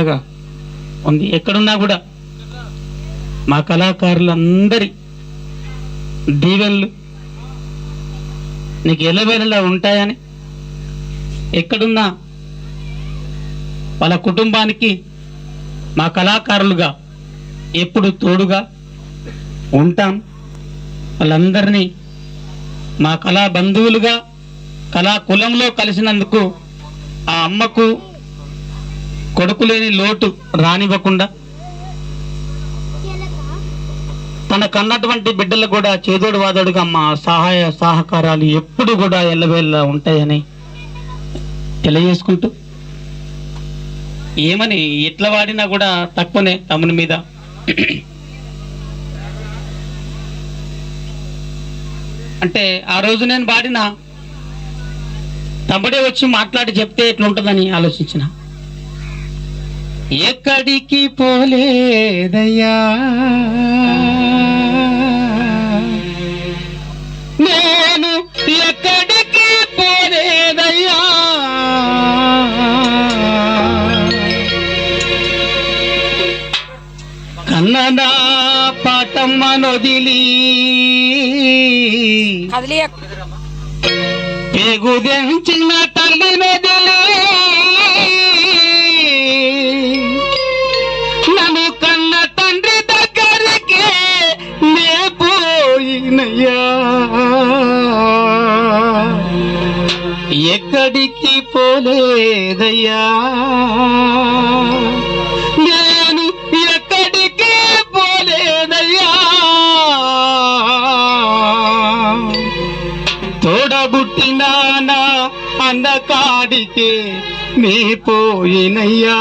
బాధగా ఉంది. ఎక్కడున్నా కూడా మా కళాకారులందరి దీవెనలు నీకు ఎలవేలలా ఉంటాయని ఎక్కడున్నా వాళ్ళ కుటుంబానికి మా కళాకారులుగా ఎప్పుడు తోడుగా ఉంటాం. వాళ్ళందరినీ మా కళా బంధువులుగా కళా కులంలో కలిసినందుకు ఆ అమ్మకు కొడుకు లేని లోటు రానివ్వకుండా తన కన్నటువంటి బిడ్డలకు కూడా చేదోడు వాదోడుగా మా సహాయ సహకారాలు ఎప్పుడు కూడా ఎల్లవేళ్ళ ఉంటాయని తెలియజేసుకుంటూ ఏమని ఎట్లా వాడినా కూడా తక్కువనే తమ్ముని మీద. అంటే ఆ రోజు నేను వాడిన తమ్ముడే వచ్చి మాట్లాడి చెప్తే ఎట్లుంటుందని ఆలోచించిన. ఎక్కడికి పోలేదయ్యా? నేను ఎక్కడికి పోలేదయ్యా? కన్నడ పాటమ్మ నొదిలి కదిలియ? పేగుదెంచిన తల్లి నొదిలి ఎక్కడికి పోలేదయ్యా? నేను ఎక్కడికి పోలేదయ్యా? తోడబుట్టినానా అన్న కాడికి నీ పోయినయ్యా?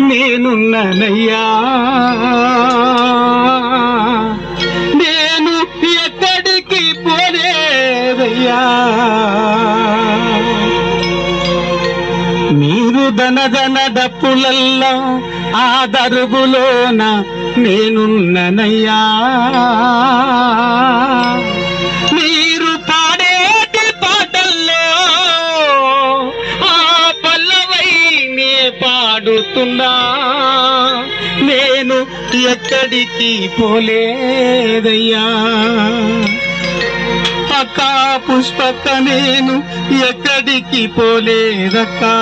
నేనున్నానయ్యా. నేను ఎక్కడికి పోలేదయ్యా. మీరు దనదన దన డప్పులల్లా ఆ దరుగులోన నేనున్ననయ్యా. పాడుతున్నా నేను ఎక్కడికి పోలేదయ్యా. అక్క పుష్పక నేను ఎక్కడికి పోలేదక్కా.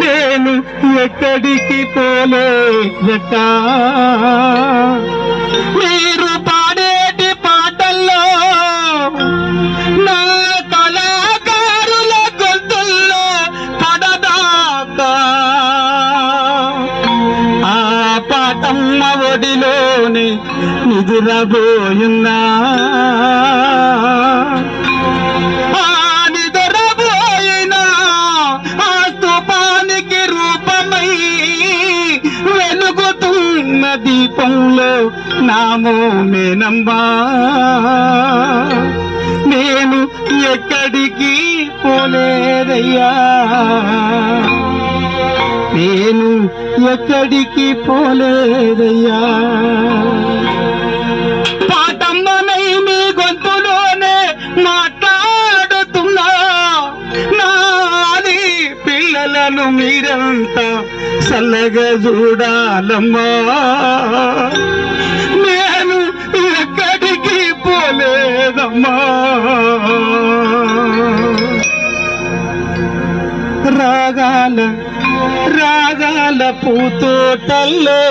నేను ఎక్కడికి పోలేదక్క మీరు పాడేటి పాటల్లో నా కళాకారుల గొంతుల్లో పడదాకా? ఆ పాటమ్మ ఒడిలోని నిదురబోయున్నా? దీపంలో నామో మేనమ్మా నేను ఎక్కడికి పోలేదయ్యా. నేను ఎక్కడికి పోలేదయ్యా. చల్లగా చూడాలమ్మా నేను ఎక్కడికి పోలేదమ్మా. రాగాల రాగాల పూతోటల్లో